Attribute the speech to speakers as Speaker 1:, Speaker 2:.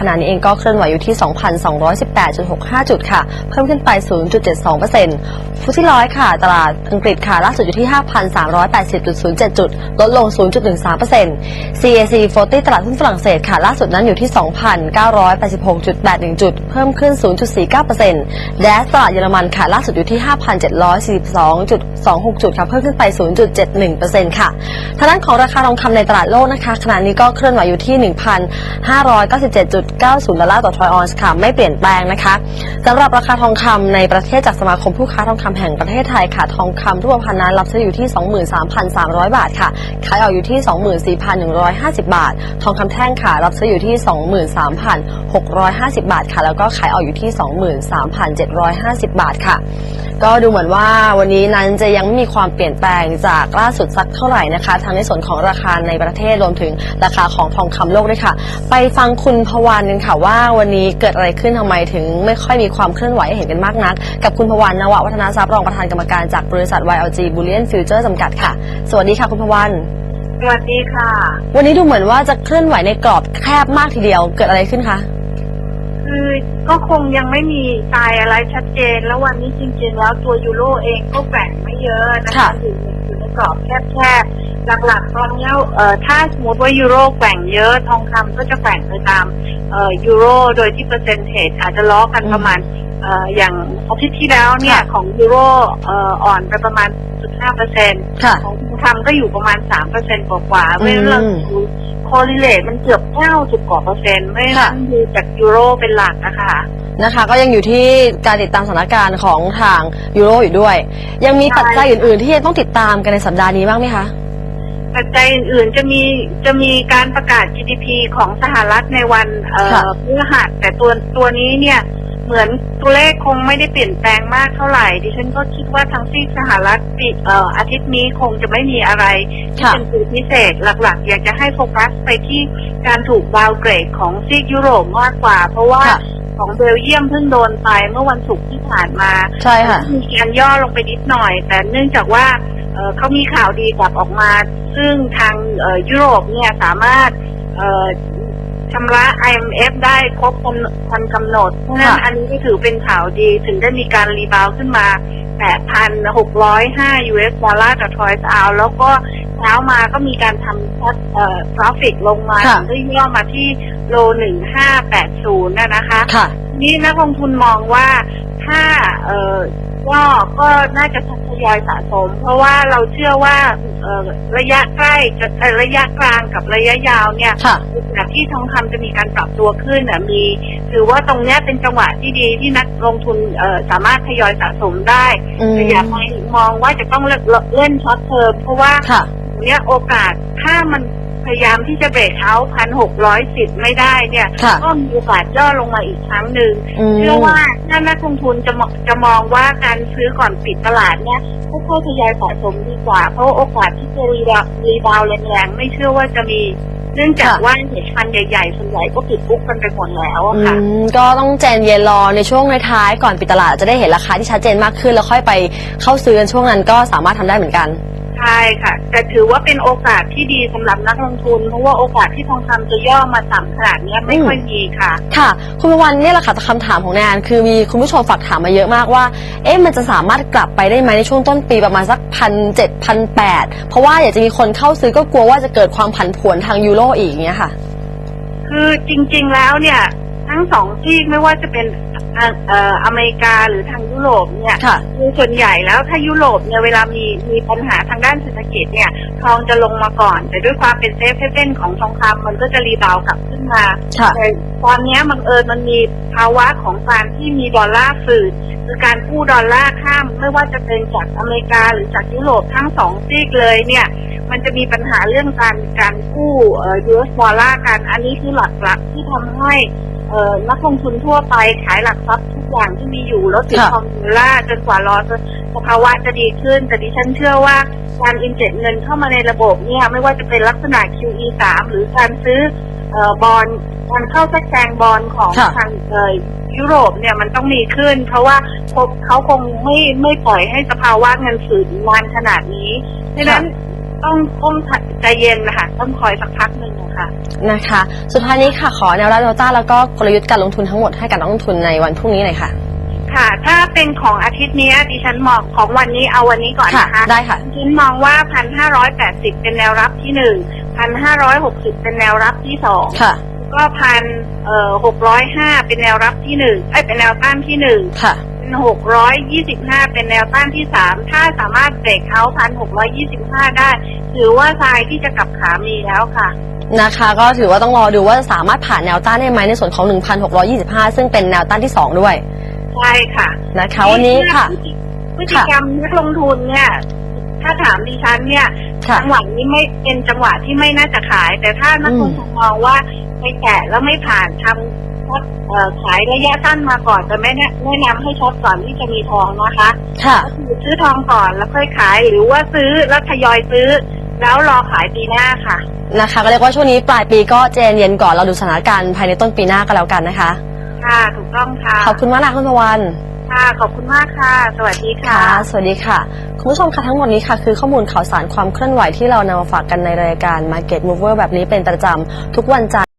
Speaker 1: ขณะนี้เองก็เคลื่อนไหวอยู่ที่ 2,218.65 จุดค่ะ เพิ่มขึ้นไป 0.72%ฟุตที่ร้อยค่ะ ตลาดอังกฤษค่ะ ล่าสุดอยู่ที่ 5,380.07 จุด ลดลง 0.13% CAC 40 ตลาดหุ้นฝรั่งเศสค่ะ ล่าสุดนั้นอยู่ที่ 2,986.81 จุด เพิ่มขึ้น 0.49%แดสตลาดเยอรมันค่ะ ล่าสุดอยู่ที่ 5,742.26 จุดค่ะ เพิ่มขึ้นไป 0.71%ค่ะ ทางด้านของราคาทองคำในตลาดโลกนะคะ ขณะนี้ก็เคลื่อนไหวอยู่ที่ 1,597.90ดดอลลาร์ต่อทรอยออนซ์ค่ะ ไม่เปลี่ยนแปลงนะคะสำหรับราคาทองคำในประเทศจากสมาคมผู้ค้าทองคำแห่งประเทศไทยค่ะ ทองคำรูปพรรณนั้นรับซื้ออยู่ที่ 23,300 บาทค่ะ ขายออกอยู่ที่ 24,150 บาท ทองคำแท่งค่ะ รับซื้ออยู่ที่ 23,650 บาทค่ะ แล้วก็ขายออกอยู่ที่ 23,750 บาทค่ะ ก็ดูเหมือนว่าวันนี้นั้นจะยังไม่มีความเปลี่ยนแปลงจากล่าสุดสักเท่าไหร่นะคะ ทั้งในส่วนของราคาในประเทศรวมถึงราคาของทองคำโลกด้วยค่ะ ไปฟังคุณพวันกันค่ะว่าวันนี้เกิดอะไรขึ้นทำไมถึง ไม่ค่อยมีความเคลื่อนไหวให้เห็นกันมากนัก กับคุณพวันนววัฒนาทรัพย์รองประธานกรรมการจากบริษัท YLG Bullion Future จำกัดค่ะ สวัสดีค่ะคุณพวัน
Speaker 2: สวัสดีค่ะ
Speaker 1: วันนี้ดูเหมือนว่าจะเคลื่อนไหวในกรอบแคบมากทีเดียวเกิดอะไรขึ้นคะ
Speaker 2: คือ ก็คงยังไม่มีตายอะไรชัดเจน แล้ววันนี้จริง ๆ แล้วตัวยูโรเองก็แกว่งไม่เยอะนะคะ
Speaker 1: ค่ะ
Speaker 2: อยู่ในอยู่ในกรอบแคบๆหลักๆตอนนี้เอ่อถ้าสมมติว่ายูโรแกว่งเยอะทองคำก็จะแกว่งไปตามเอ่อยูโรโดยที่เปอร์เซ็นต์เทจอาจจะล้อกันประมาณเอ่ออย่างอาทิตย์ที่แล้วเนี่ยของยูโรเอ่ออ่อนไปประมาณ 0.5เปอร์เซ็นต์
Speaker 1: ค่ะ
Speaker 2: ของทองคำก็อยู่ประมาณสามเปอร์เซ็นต์กว่าๆเพราะฉะนั้นเรา
Speaker 1: อืม
Speaker 2: ดูคอลิเลตมันเกือบเก้าจุดกว่าเปอร์เซ็นต์ไม่นั้นดูจากยูโรเป็นหลักนะคะ
Speaker 1: นะคะ ก็ยังอยู่ที่การติดตามสถานการณ์ของทางยูโรอยู่ด้วย ยังมี
Speaker 2: ใช่
Speaker 1: ปัจจัยอื่นๆ ที่ยังต้องติดตามกันในสัปดาห์นี้บ้างไหมคะ
Speaker 2: ปัจจัยอื่นๆจะมีจะมีการประกาศ GDP ของสหรัฐในวันเอ่อ
Speaker 1: ค่ะ
Speaker 2: พฤหัสแต่ตัวตัวนี้เนี่ย เหมือนตัวเลขคงไม่ได้เปลี่ยนแปลงมากเท่าไหร่ ดิฉันก็คิดว่าทั้งซีกสหรัฐปีเอ่ออาทิตย์นี้คงจะไม่มีอะไรที่
Speaker 1: ค่ะ
Speaker 2: เป็นตัวพิเศษหลักๆ อยากจะให้โฟกัสไปที่การถูกดาวเกรดของซีกยุโรปมากกว่า เพราะว่า
Speaker 1: ค่ะ
Speaker 2: ของเบลเยียมเพิ่งโดนไปเมื่อวันศุกร์ที่ผ่านมา
Speaker 1: ใช่ค่ะ
Speaker 2: มีการย่อลงไปนิดหน่อย แต่เนื่องจากว่าเอ่อเขามีข่าวดีกลับออกมา ซึ่งทางเอ่อยุโรปเนี่ยสามารถเอ่อ ชำระ IMF ได้ครบทันกำหนดเพราะฉะนั้น
Speaker 1: ค่ะ
Speaker 2: อันนี้ก็ถือเป็นข่าวดีถึงได้มีการรีบาวด์ขึ้นมา 8,605 US ดอลลาร์ต่อทรอยส์เอาแล้วก็เช้ามาก็มีการทำพัดเอ่อกราฟิกลงมา
Speaker 1: ค่ะ
Speaker 2: ถึงได้ย่อมาที่โล 1580 นะนะคะ
Speaker 1: ค่ะ
Speaker 2: นี่นักลงทุนมองว่าถ้าเออ ก็ก็น่าจะทยอยสะสม เพราะว่าเราเชื่อว่าเอ่อระยะใกล้จะเอ่อระยะกลางกับระยะยาวเนี่ย
Speaker 1: ค่ะ
Speaker 2: โอกาสที่ทองคำจะมีการปรับตัวขึ้นน่ะมีถือว่าตรงเนี้ยเป็นจังหวะที่ดีที่นักลงทุนเอ่อสามารถทยอยสะสมได้
Speaker 1: อืม
Speaker 2: แต่อย่าไปมองว่าจะต้องเล่นเล่นช็อตเทอมเพราะว่า
Speaker 1: ค่ะ
Speaker 2: เนี้ยโอกาสถ้ามัน พยายามที่จะเบรกเอาพันหกร้อยสิบไม่ได้เนี่ย
Speaker 1: ค่ะ
Speaker 2: ก็มีโอกาสย่อลงมาอีกครั้งหนึ่ง
Speaker 1: อืม
Speaker 2: เชื่อว่าถ้านักลงทุนจะมองจะมองว่าการซื้อก่อนปิดตลาดเนี่ยค่อยๆทยอยสะสมดีกว่า เพราะว่าโอกาสที่จะรีบาวรีบาวแรงๆไม่เชื่อว่าจะมีเนื่องจาก
Speaker 1: ค่ะ
Speaker 2: ว่าเหตุฟันใหญ่ๆส่วนใหญ่ก็ปิดปุ๊บกันไปหมดแล้วอะ
Speaker 1: อื
Speaker 2: ค่ะ
Speaker 1: มก็ต้องใจเย็นรอในช่วงท้ายๆก่อนปิดตลาดจะได้เห็นราคาที่ชัดเจนมากขึ้นแล้วค่อยไปเข้าซื้อกันช่วงนั้นก็สามารถทำได้เหมือนกัน
Speaker 2: ใช่ค่ะ แต่ถือว่าเป็นโอกาสที่ดีสำหรับนักลงทุน เพราะว่าโอกาสที่ทองคำจะย่อมาต่ำขนาดเนี้ยไม่ค่อยมีค่ะ
Speaker 1: ค่ะ คุณประวันเนี่ยแหละค่ะคำถามของแนนคือมีคุณผู้ชมฝากถามมาเยอะมากว่า เอ๊ะมันจะสามารถกลับไปได้ไหมในช่วงต้นปีประมาณสักพันเจ็ดพันแปดเพราะว่าอยากจะมีคนเข้าซื้อก็กลัวว่าจะเกิดความผันผวนทางยูโรอีกอย่างเงี้ยค่ะ
Speaker 2: คือจริง ๆแล้วเนี่ย ทั้งสองที่ไม่ว่าจะเป็น เอ่อเอ่ออเมริกาหรือทางยุโรปเนี่ย
Speaker 1: ค่ะ
Speaker 2: คือส่วนใหญ่แล้วถ้ายุโรปเนี่ยเวลามีมีปัญหาทางด้านเศรษฐกิจเนี่ยทองจะลงมาก่อน แต่ด้วยความเป็นเซฟเฮเว่นของทองคำมันก็จะรีบาวด์กลับขึ้นมา
Speaker 1: ค่ะ
Speaker 2: แต่ตอนเนี้ยบังเอิญมันมีภาวะของการที่มีดอลลาร์ฝืดคือการกู้ดอลลาร์ข้ามไม่ว่าจะเป็นจากอเมริกาหรือจากยุโรปทั้งสองซีกเลยเนี่ย มันจะมีปัญหาเรื่องการการกู้เอ่อ US ดอลลาร์กันอันนี้คือหลักๆที่ทำให้ เอ่อนักลงทุนทั่วไปขายหลักทรัพย์ทุกอย่างที่มีอยู่ล้วถือ
Speaker 1: ค่ะ
Speaker 2: ทองดอลลาร์จนกว่ารอสภาวะจะดีขึ้น แต่ดิฉันเชื่อว่าการอินเจกเงินเข้ามาในระบบเนี่ยไม่ว่าจะเป็นลักษณะ QE 3หรือการซื้อเอ่อบอลการเข้าแทรกแซงบอลของทางเอ่อยุโรปเนี่ยมันต้องมีขึ้น เพราะว่าเขาคงไม่ไม่ปล่อยให้สภาวะเงินฝืดนานขนาดนี้ฉะนั้น ต้องต้องใจเย็นนะคะต้องคอยสักพักหนึ่งนะคะค่ะ
Speaker 1: นะคะ สุดท้ายนี้ค่ะขอแนวรับแนวต้านแล้วก็กลยุทธ์การลงทุนทั้งหมดให้กับนักลงทุนในวันพรุ่งนี้หน่อยค่ะ
Speaker 2: ค่ะ ถ้าเป็นของอาทิตย์เนี้ยดิฉันมองของวันนี้เอาวันนี้ก่อน
Speaker 1: ค่ะ
Speaker 2: นะคะ
Speaker 1: ได้ค่ะ
Speaker 2: ดิฉันมองว่าพันห้าร้อยแปดสิบเป็นแนวรับที่หนึ่งพันห้าร้อยหกสิบเป็นแนวรับที่สอง
Speaker 1: ค่ะ
Speaker 2: ก็พันเอ่อหกร้อยห้าเป็นแนวรับที่หนึ่งเอ้ยเป็นแนวต้านที่หนึ่ง
Speaker 1: ค่ะ
Speaker 2: หกร้อยยี่สิบห้าเป็นแนวต้านที่สามถ้าสามารถเบรกเอาพันหกร้อยยี่สิบห้าได้ ถือว่าทรายที่จะกลับขามีแล้วค่ะ
Speaker 1: นะคะ ก็ถือว่าต้องรอดูว่าสามารถผ่านแนวต้านได้ไหมในส่วนของ 1,625 ซึ่งเป็นแนวต้านที่ 2 ด้วย
Speaker 2: ใช่ค่ะ
Speaker 1: นะคะวันนี้ค่ะ
Speaker 2: พฤติกรรมนักลงทุนเนี่ย ถ้าถามดิฉันเนี่ย
Speaker 1: ค่ะ
Speaker 2: จังหวะนี้ไม่เป็นจังหวะที่ไม่น่าจะขาย แต่ถ้านักลงทุนมองว่าไปแตะแล้วไม่ผ่านทำ ช็อตเอ่อขายระยะสั้นมาก่อนจะไม่แนะแนะนำให้ช็อตก่อนที่จะมีทองนะคะ
Speaker 1: ค่ะ
Speaker 2: ก็คือซื้อทองก่อนแล้วค่อยขายหรือว่าซื้อแล้วทยอยซื้อ แล้วรอขายปีหน้าค่ะ
Speaker 1: นะคะ ก็เรียกว่าช่วงนี้ปลายปีก็เจนเย็นก่อนเราดูสถานการณ์ภายในต้นปีหน้าก็แล้วกันนะคะ
Speaker 2: ค่ะถูกต้องค่ะ
Speaker 1: ขอบคุณมากนะคุณพวัน
Speaker 2: ค่ะขอบคุณมากค่ะ สวัสดีค่ะ
Speaker 1: ค่ะสวัสดีค่ะ คุณผู้ชมคะทั้งหมดนี้ค่ะ คือข้อมูลข่าวสารความเคลื่อนไหวที่เรานำมาฝากกันในรายการ Market Mover แบบนี้เป็นประจำทุกวันจันทร์